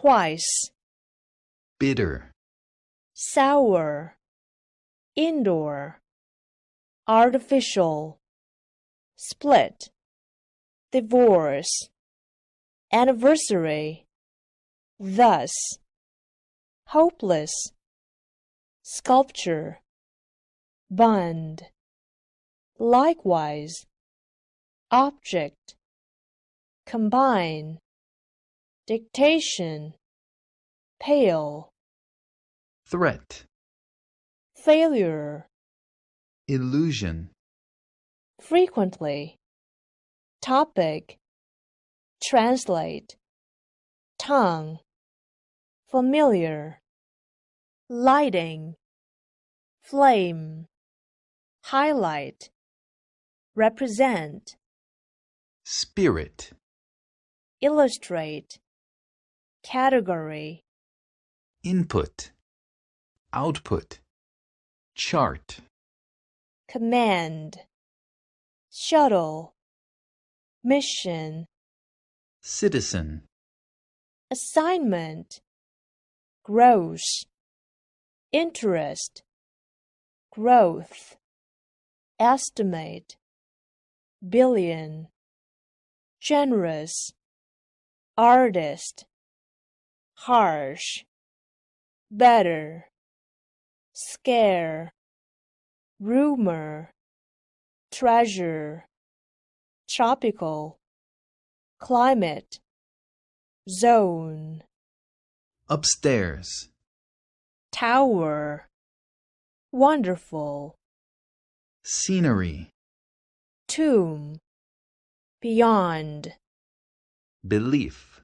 twice, bitter, sour, indoor, artificial, split, divorce, anniversary, thus, hopeless, sculpture, bond, likewise, object, combine, dictation, pale, threat, failure, illusion, frequently, topic, translate, tongue, familiar, lighting, flame, highlight, represent, spirit, illustrate, category, input, output, chart, command, shuttle, mission, citizen, assignment, gross, interest, growth, estimate, billion, generous, artist, harsh, better, scare, rumor, treasure, tropical, climate, zone, upstairs, tower, wonderful, scenery, tomb, beyond, belief,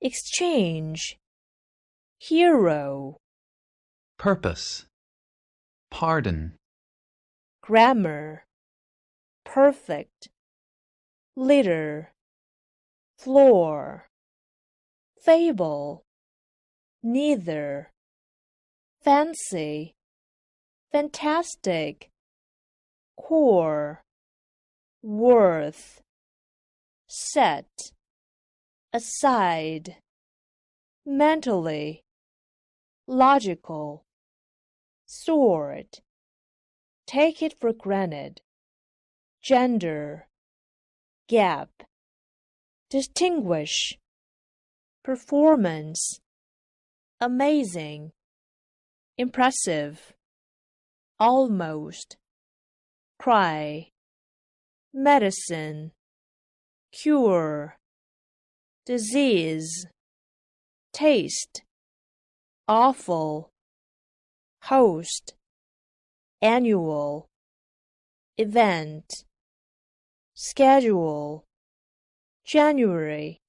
exchange, hero, purpose, pardon, grammar, perfect, litter, floor, fable, neither, fancy, fantastic, core, worth, set, aside, mentally, logical, sword, take it for granted, gender, gap, distinguish, performance, amazing, impressive, almost, cry, medicine, cure, disease, taste, awful, host, annual, event, schedule, January,